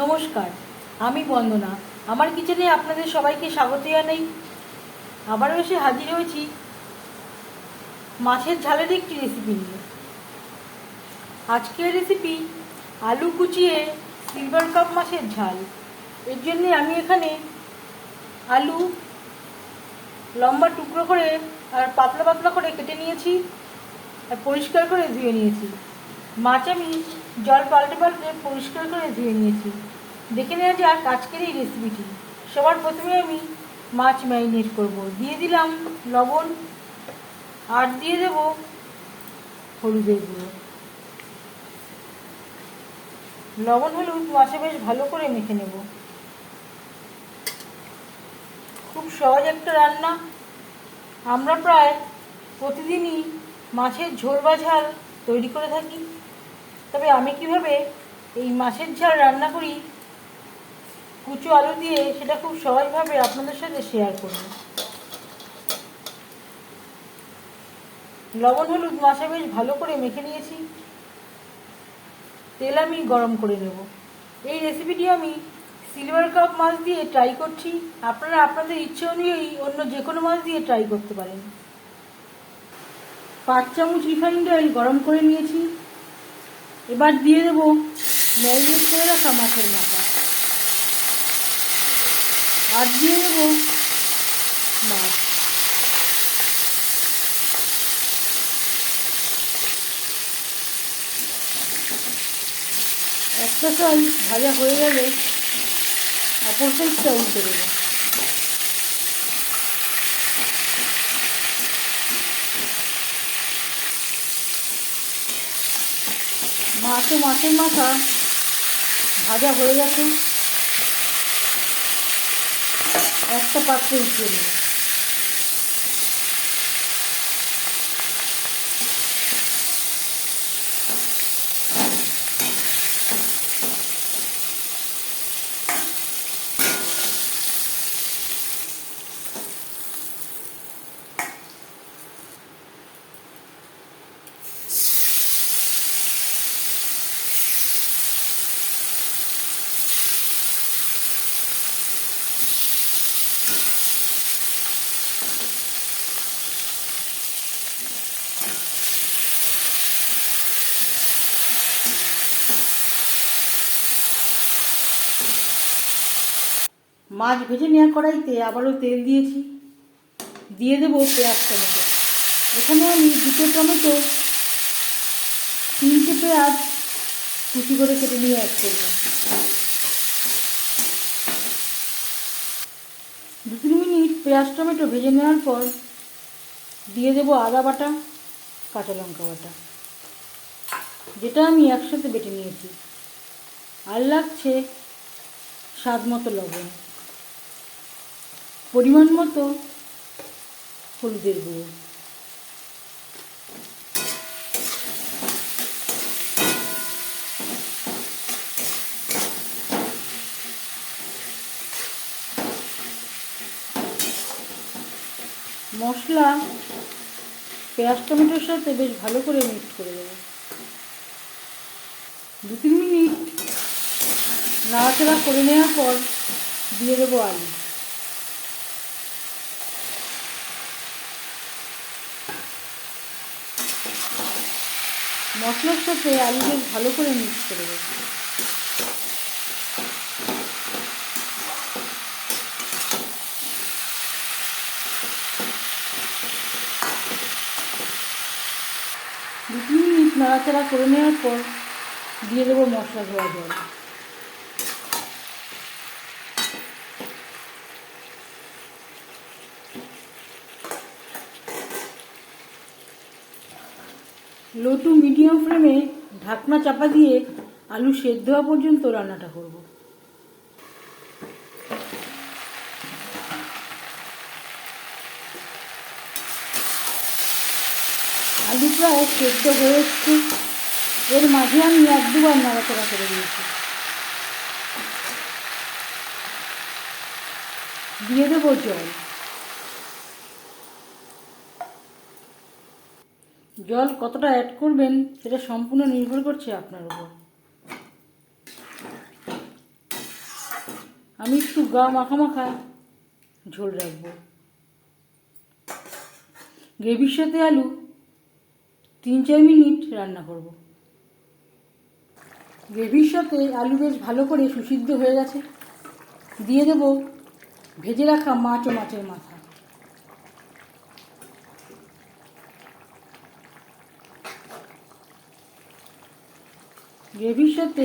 নমস্কার, আমি বন্দনা। আমার কিচেনে আপনাদের সবাইকে স্বাগত জানাই। আবারও এসে হাজির হয়েছি মাছের ঝালের একটি রেসিপি নিয়ে। আজকের রেসিপি আলু কুচিয়ে সিলভার কাপ মাছের ঝাল। এর জন্যে আমি এখানে আলু লম্বা টুকরো করে আর পাতলা পাতলা করে কেটে নিয়েছি আর পরিষ্কার করে ধুয়ে নিয়েছি। মাছ আমি জল পাল্টে পাল্টে পরিষ্কার করে ধুয়ে নিয়েছি। দেখে নেওয়া যাক আজকের এই রেসিপিটি সবার প্রথমে আমি মাছ ম্যারিনেট করব। দিয়ে দিলাম লবণ, আর দিয়ে দেব হলুদের গুঁড়ো। লবণ, হলুদ মাছে বেশ ভালো করে মেখে নেব। খুব সহজ একটা রান্না। আমরা প্রায় প্রতিদিনই মাছের ঝোল বা ঝাল তৈরি করে থাকি। তবে আমি কীভাবে এই মাছের ঝাল রান্না করি? কুচো আলু দিয়ে সেটা খুব সহজভাবে আপনাদের সাথে শেয়ার করব। লবণ, হলুদ, মাছে বেশ ভালো করে মেখে নিয়েছি। তেল আমি গরম করে নেব। এই রেসিপিটি আমি সিলভার কাপ মাছ দিয়ে ট্রাই করছি। আপনারা আপনাদের ইচ্ছে অনুযায়ী অন্য যে কোনো মাছ দিয়ে ট্রাই করতে পারেন। পাঁচ চামচ রিফাইন্ড অয়েল গরম করে নিয়েছি। এবার দিয়ে দেব ম্যারিনেট করে রাখা মাছের মাথা। আর দিয়ে দেব মাছ। একটা সাইজ ভাজা হয়ে গেলে অপর সাইজটা উল্টে দেবো। মাছ মাছের মাথা ভাজা হয়ে গেছে। একটা পাত্রে উঠিয়ে নেব মাছ ভেজে নেওয়া কড়াইতে আবারও তেল দিয়েছি। দিয়ে দেবো পেঁয়াজ টমেটো। এখানে আমি দুটো টমেটো, তিনটে পেঁয়াজ কুচি করে কেটে নিয়ে অ্যাড করলাম দু তিন মিনিট পেঁয়াজ টমেটো ভেজে নেওয়ার পর দিয়ে দেবো আদা বাটা, কাঁচা লঙ্কা বাটা। যেটা আমি একসাথে বেটে নিয়েছি। আর লাগছে স্বাদ মতো লবণ। পরিমাণ মতো হলুদের গুঁড়ো। মশলা, পেঁয়াজ, টমেটোর সাথে বেশ ভালো করে মিক্স করে দেবো। দু তিন মিনিট নাড়াচাড়া করে নেওয়ার পর দিয়ে দেবো আলু। মশলার সাথে আলু বেশ ভালো করে মিক্স করে দেবো দু তিন মিনিট নাড়াচাড়া করে নেওয়ার পর দিয়ে দেবো মশলা ধোয়া জল। লো টু মিডিয়াম ফ্লেমে ঢাকনা চাপা দিয়ে আলু সেদ্ধ হওয়া পর্যন্ত রান্নাটা করব। আলু প্রায় সেদ্ধ হয়ে এসছে। এর মাঝে আমি এক দুবার নাড়াচাড়া করে দিয়েছি দিয়ে দেবো জল। জল কতটা অ্যাড করবেন, সেটা সম্পূর্ণ নির্ভর করছে আপনার উপর। আমি একটু গা মাখা মাখা ঝোল রাখব। গ্রেভির সাথে আলু তিন চার মিনিট রান্না করব। গ্রেভির সাথে আলু বেশ ভালো করে সুসিদ্ধ হয়ে গেছে। দিয়ে দেব ভেজে রাখা মাছ ও মাছের মাথা। গ্রেভির সাথে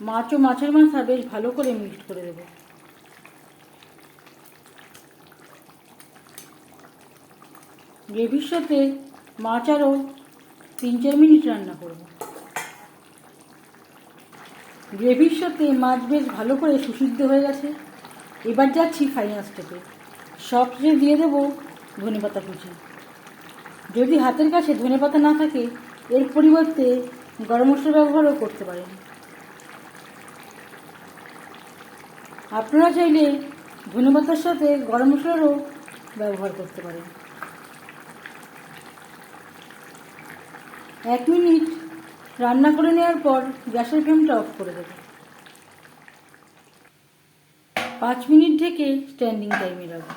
মাছ ও মাছের মাথা বেশ ভালো করে মিক্সড করে দেবো। গ্রেভির সাথে মাছ আরও তিন চার মিনিট রান্না করব। গ্রেভির সাথে মাছ বেশ ভালো করে সুসিদ্ধ হয়ে গেছে। এবার যাচ্ছি ফাইনাল স্টেপে সবচেয়ে দিয়ে দেবো ধনে পাতা কুচি। যদি হাতের কাছে ধনে পাতা না থাকে, এর পরিবর্তে গরম মশলা ব্যবহারও করতে পারেন। আপনারা চাইলে ধনে পাতার সাথে গরম মশলারও ব্যবহার করতে পারেন। এক মিনিট রান্না করে নেওয়ার পর গ্যাসের ফ্লেমটা অফ করে দেব পাঁচ মিনিট ঢেকে স্ট্যান্ডিং টাইমে রাখব